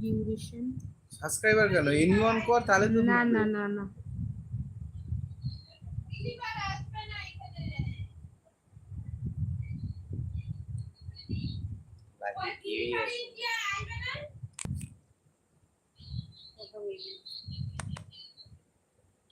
Duration subscriber কেন? Anyone কর তাহলে তো না। না না না। দিদিবার আসবে না এখানে Live ওই এ গিয়েই দিদিবার আছে। ইন্ডিয়া আসবে না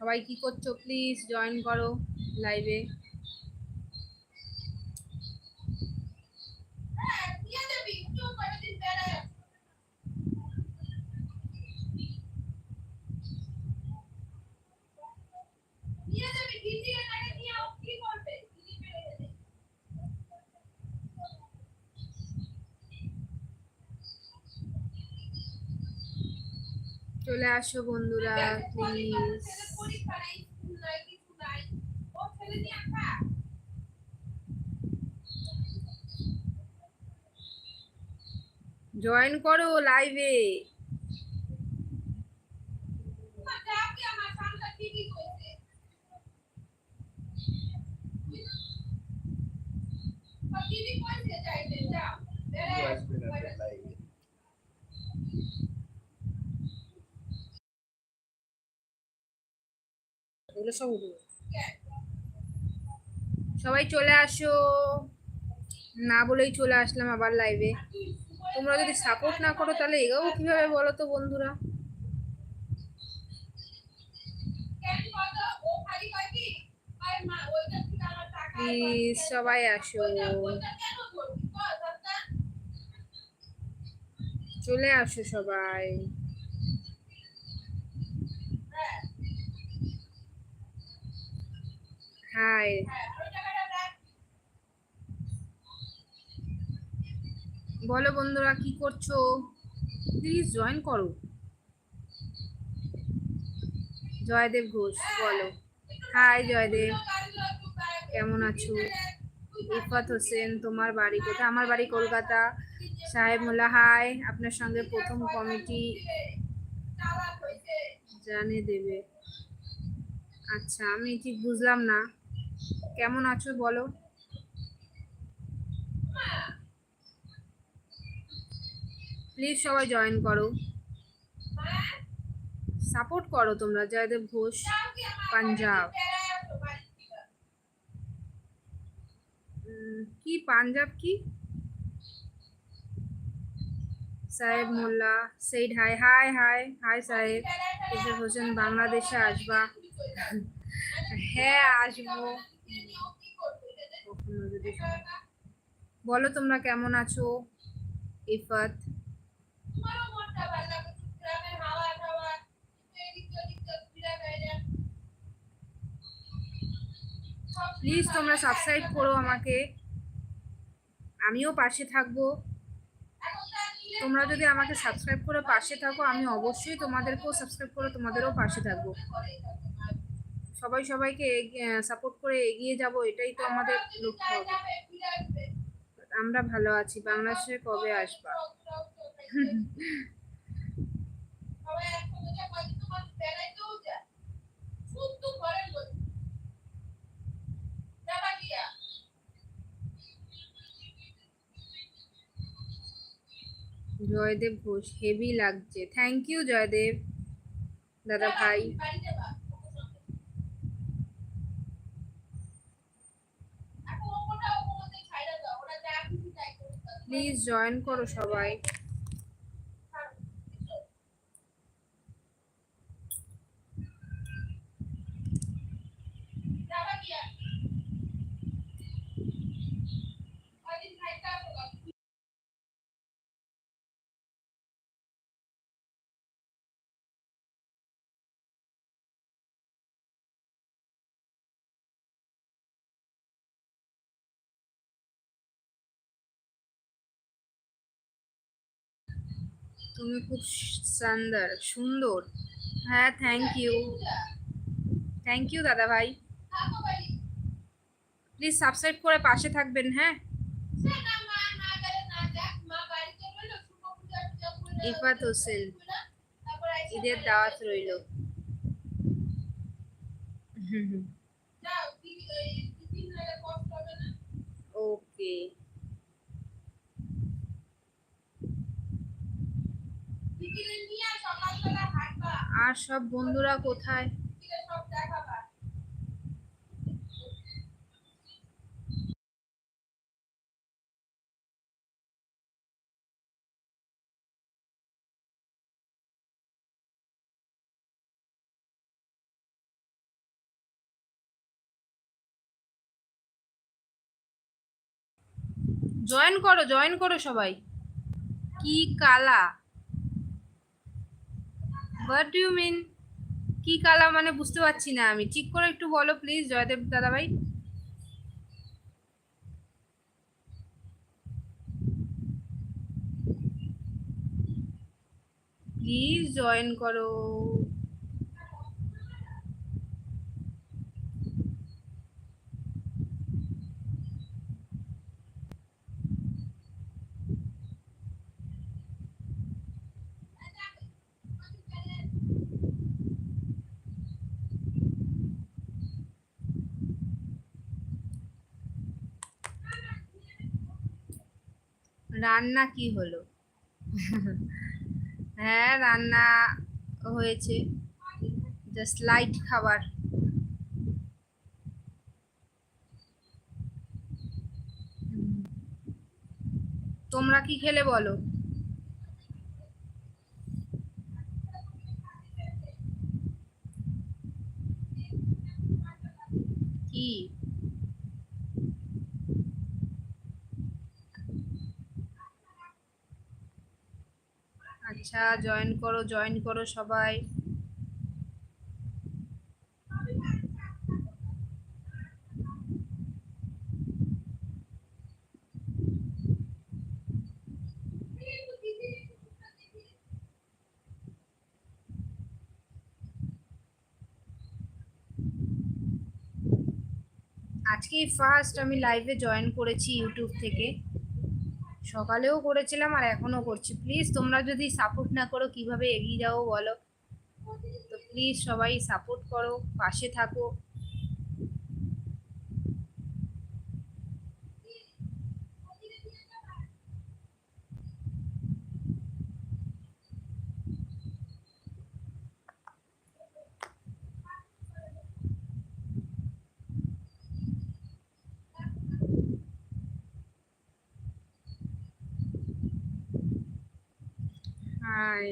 সবাই কি করছ? প্লিজ জয়েন করো লাইভে হ্যাঁ দিয়ে দেবি তুই কতদিন বেড়ায় দিয়ে দেবি দিদি এটাকে নিয়ে আও, কি করবে দিদি বেড়ে গেলে চলে আসো বন্ধুরা প্লিজ জয়েন করো লাইভে কইছে যাইতে যাও কেউ বেড়ায় আসবে না লাইভ এগুলো সব উঠবে সবাই চলে আসো। না বলেই চলে আসলাম আবার লাইভে তোমরা যদি সাপোর্ট না করো তাহলে এগাবো কীভাবে বলো তো বন্ধুরা? সবাই আসো। চলে আসো সবাই হ্যাঁ রাখ বলো বন্ধুরা, কি করছ? প্লিজ জয়েন করো। জয়দেব ঘোষ, বলো। হাই জয়দেব। কেমন আছো? ইফাত হোসেন, তোমার বাড়ি কোথায়? আমার বাড়ি কলকাতা। সাহেব মোল্লা হাই আপনার সঙ্গে প্রথম কমিটি জানিয়ে দেবে। আচ্ছা আমি ঠিক বুঝলাম না। কেমন আছো বলো? প্লিজ সবাই জয়েন করো। সাপোর্ট করো তোমরা, জয়দেব ঘোষ, পাঞ্জাব। কি পাঞ্জাব কি? Saheb Molla said hi hi hi hi Saheb. Hossain বাংলাদেশে আসবা। হ্যাঁ আসব। বলো তোমরা কেমন আছো? ইফাত? প্লিজ তোমরা সাবস্ক্রাইব করো আমাকে। আমিও পাশে থাকব। তোমরা যদি আমাকে সাবস্ক্রাইব করে পাশে থাকো, আমি অবশ্যই তোমাদেরকেও সাবস্ক্রাইব করে তোমাদেরও পাশে থাকব। সবাই সবাইকে সাপোর্ট করে এগিয়ে যাব, এটাই তো আমাদের লক্ষ্য। আমরা ভালো আছি, বাংলাদেশে কবে আসবা? জয়দেব ঘোষ হেভি লাগছে। Thank you Joydeb. দাদা ভাই। প্লিজ জয়েন করো সবাই। তুমি খুব সুন্দর সুন্দর। হ্যাঁ থ্যাংক ইউ থ্যাংক ইউ দাদা ভাই। প্লিজ সাবস্ক্রাইব করে পাশে থাকবেন হ্যাঁ? সে না মা না গেলে না যাক মা বাড়ি চলে এলো শুভ পূজা টুজা করে ইফাত হোসেন তারপর এসে ঈদের দাওয়াত রইল হুম হুম যাও দিদি ওই দিদি নালে কষ্ট হবে না ওকে দিদিরে নিয়ে সকালবেলা হাঁটবা আর সব বন্ধুরা কোথায়? জয়েন করো জয়েন করো সবাই। কি কালা। হোয়াট ডু ইউ মিন কি কালা মানে বুঝতে পারছি না আমি। ঠিক করে একটু বলো প্লিজ জয়দেব দাদা ভাই প্লিজ জয়েন করো। রান্না কি হলো? হ্যাঁ রান্না হয়েছে। জাস্ট লাইট খাবার। তোমরা কি খেলে বলো কি আচ্ছা জয়েন করো জয়েন করো সবাই। আজকেই ফার্স্ট আমি লাইভে জয়েন করেছি ইউটিউব থেকে। সকালেও করেছিলাম আর এখনও করছি। প্লিজ তোমরা যদি সাপোর্ট না করো, কীভাবে এগিয়ে যাও বলো? তো প্লিজ সবাই সাপোর্ট করো, পাশে থাকো। হাই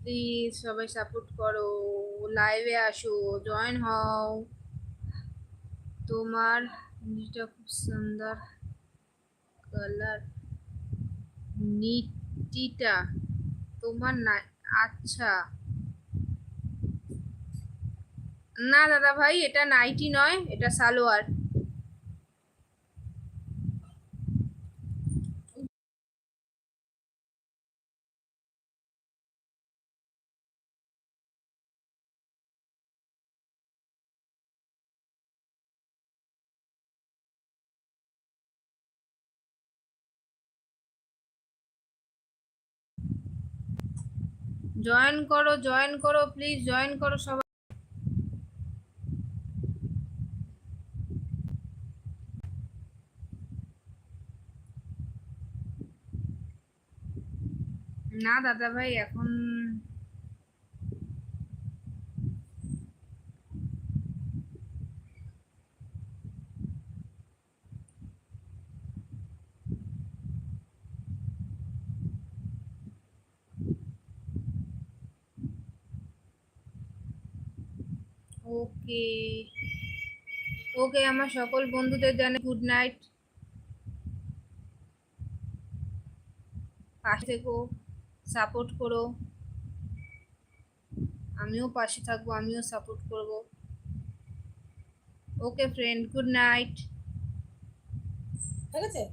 প্লিজ সবাই সাপোর্ট করো। লাইভে আসো জয়েন হও। তোমার এটা খুব সুন্দর কালার নিটিটা তোমার না আচ্ছা। না দাদা ভাই, এটা নাইটি নয়, এটা সালোয়ার। জয়েন করো জয়েন করো প্লিজ জয়েন করো সবাই। না দাদা ভাই এখন ওকে ওকে আমার সকল বন্ধুদের জানে গুড নাইট। পাশে থেকো। সাপোর্ট করো। আমিও পাশে থাকব আমিও সাপোর্ট করব। Okay friend good night. ঠিক আছে?